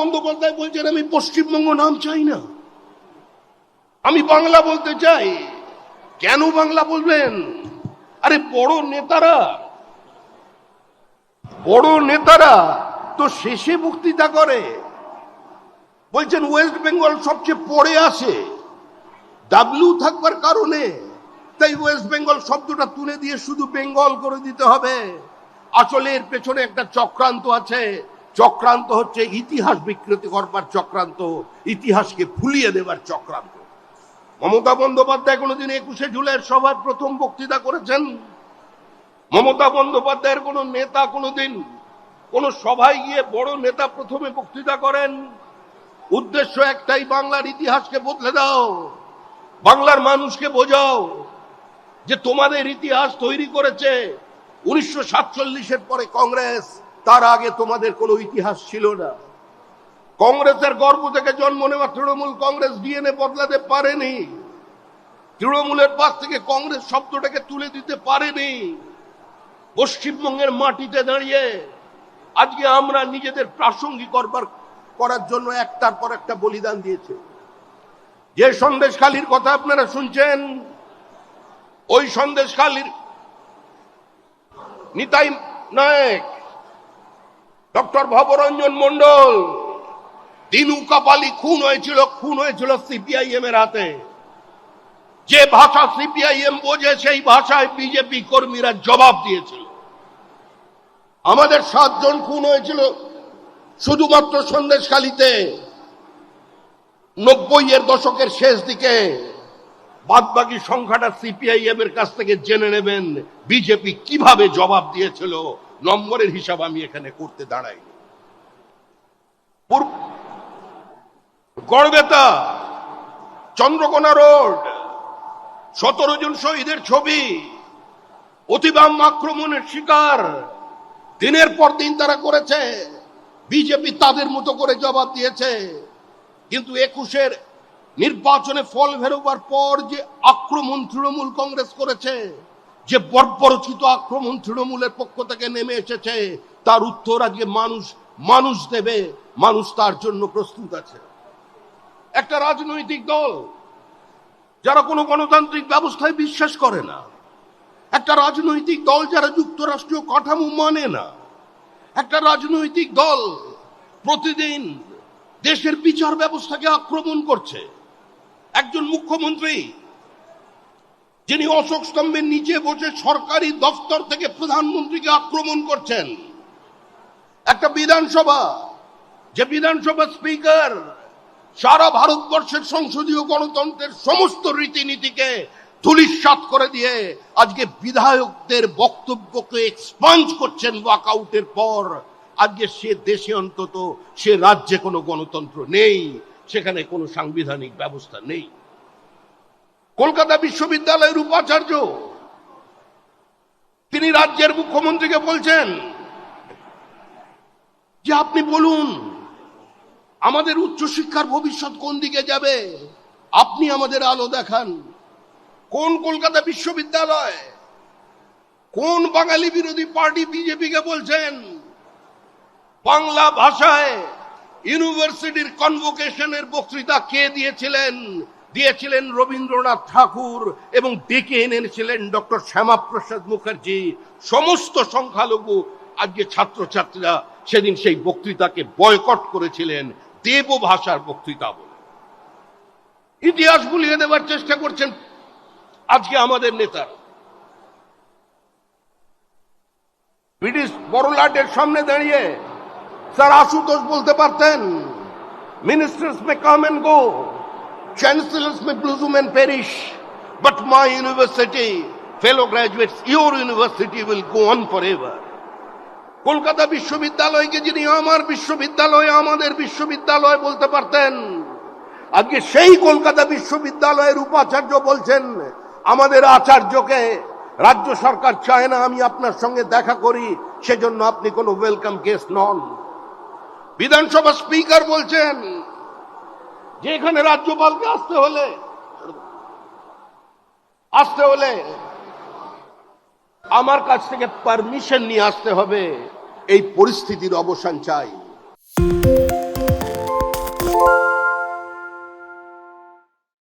বন্দ্যোপাধ্যায় বলছেন, আমি পশ্চিমবঙ্গ নাম চাই না। আমি বাংলা বলতে চাই। কেন বাংলা বলবেন? আরে বড় নেতারা বড় নেতারা তো শেষে বক্তৃতা করে। বলছেন, ওয়েস্ট বেঙ্গল সবচেয়ে পরে আসে ডাব্লিউ থাকবার কারণে। তাই ওয়েস্ট বেঙ্গল শব্দটা তুলে দিয়ে শুধু বেঙ্গল করে দিতে হবে। আসলে এর পেছনে একটা চক্রান্ত আছে। চক্রান্ত হচ্ছে, ইতিহাস বিকৃতি করবার চক্রান্ত, ইতিহাসকে ফুলিয়ে দেবার চক্রান্ত। মমতা বন্দ্যোপাধ্যায় কোনোদিন একুশে জুলাইয়ের সভার প্রথম বক্তৃতা করেছেন? মমতা বন্দ্যোপাধ্যায়ের কোন নেতা কোনোদিন কোন সভায় গিয়ে বড় নেতা প্রথমে বক্তৃতা করেন? উদ্দেশ্য একটাই, বাংলার ইতিহাসকে বদলে দাও, বাংলার মানুষকে বোঝাও যে তোমাদের ইতিহাস তৈরি করেছে উনিশশো সাতচল্লিশের পরে কংগ্রেস। তার আগে তোমাদের কোনো ইতিহাস ছিল না। কংগ্রেসের গর্ব থেকে জন্ম নেওয়া তৃণমূল কংগ্রেস ডিএনএ বদলাতে পারেনি। তৃণমূলের পাশ থেকে কংগ্রেস শব্দটাকে তুলে দিতে পারেনি। পশ্চিমবঙ্গের মাটিতে দাঁড়িয়ে আজকে আমরা নিজেদের প্রাসঙ্গিক করবার, করার জন্য একটার পর একটা বলিদান দিয়েছে। যে সন্দেশখালির কথা আপনারা শুনছেন, ওই সন্দেশখালির নিতাই নায়ক ডক্টর ভবরঞ্জন মন্ডল দিনু কাপালি খুন হয়েছিল খুন হয়েছিল সিপিআইএম এর হাতে। যে ভাষা সিপিআইএম বোঝে, সেই ভাষায় বিজেপি কর্মীরা জবাব দিয়েছিল। আমাদের সাতজন খুন হয়েছিল, শুধুমাত্র সন্দেশখালিতে। নব্বই এর দশকের শেষ দিকে বাদবাকি সংখ্যাটা সিপিআইএম এর কাছ থেকে জেনে নেবেন, বিজেপি কীভাবে জবাব দিয়েছিল। নম্বরের হিসাব আমি এখানে করতে দাঁড়াই গড়বেতা, চন্দ্রকোনা রোড, সতেরো জন শহীদের ছবি, অতিবাম আক্রমণের শিকার, দিনের পর দিন তারা করেছে, বিজেপি তাদের মতো করে জবাব দিয়েছে, কিন্তু একুশের নির্বাচনে ফল বেরোবার পর যে আক্রমণ তৃণমূল কংগ্রেস করেছে যে বর্বরচিত আক্রমণ তৃণমূলের পক্ষ থেকে নেমে এসেছে, তার উত্তর আজকে মানুষ মানুষ দেবে, মানুষ তার জন্য প্রস্তুত আছে। একটা রাজনৈতিক দল, যারা কোনো গণতান্ত্রিক ব্যবস্থায় বিশ্বাস করে না, একটা রাজনৈতিক দল যারা যুক্তরাষ্ট্রীয় কাঠামো মানে না, একটা রাজনৈতিক দল প্রতিদিন দেশের বিচার ব্যবস্থাকে আক্রমণ করছে। একজন মুখ্যমন্ত্রী যিনি অশোক স্তম্ভের নিচে বসে সরকারি দফতর থেকে প্রধানমন্ত্রীকে আক্রমণ করছেন। একটা বিধানসভা, যে বিধানসভা স্পিকার সারা ভারতবর্ষের সংসদীয় গণতন্ত্রের সমস্ত রীতিনীতিকে ধুলিস্বাত করে দিয়ে আজকে বিধায়কদের বক্তব্যকে এক্সপাঞ্জ করছেন ওয়াকআউটের পর। আজকে সে দেশে অন্তত, সে রাজ্যে কোনো গণতন্ত্র নেই, সেখানে কোনো সাংবিধানিক ব্যবস্থা নেই। কলকাতা বিশ্ববিদ্যালয়ের উপাচার্য। তিনি রাজ্যের মুখ্যমন্ত্রীকে বলছেন যে আপনি বলুন, আমাদের উচ্চশিক্ষার ভবিষ্যৎ কোন দিকে যাবে? আপনি আমাদের আলো দেখান। কোন কলকাতা বিশ্ববিদ্যালয়? কোন বাঙালি বিরোধী পার্টি বিজেপিকে বলছেন? বাংলা ভাষায় ইউনিভার্সিটির কনভোকেশনের বক্তৃতা কে দিয়েছিলেন? দিয়েছিলেন রবীন্দ্রনাথ ঠাকুর এবং ডেকে এনেছিলেন ডক্টর শ্যামাপ্রসাদ মুখার্জি। সমস্ত সংখ্যালঘু আজকে ছাত্রছাত্রীরা সেদিন সেই বক্তৃতাকে বয়কট করেছিলেন, দেব ভাষার বক্তৃতা বলে। ইতিহাস ভুলিয়ে দেওয়ার চেষ্টা করছেন আজকে আমাদের নেতারা ব্রিটিশ বড়লাটের সামনে দাঁড়িয়ে স্যার আশুতোষ বলতে পারতেন ministers may come and go. May blossom and perish but my university fellow graduates your university will go on for ever Kolkata বিশ্ববিদ্যালয়কে যিনি আমার বিশ্ববিদ্যালয়, আমাদের বিশ্ববিদ্যালয় বলতে পারতেন, আজকে সেই কলকাতা বিশ্ববিদ্যালয়ের উপাচার্য বলছেন, আমাদের আচার্যকে রাজ্য সরকার চায় না, আমি আপনার সঙ্গে দেখা করি, সেজন্য আপনি কোনো ওয়েলকাম গেস্ট নন। বিধানসভা স্পিকার বলছেন যে এখানে রাজ্যপালকে আসতে হলে আসতে হলে আমার কাছ থেকে পারমিশন নিয়ে আসতে হবে। এই পরিস্থিতির অবসান চাই।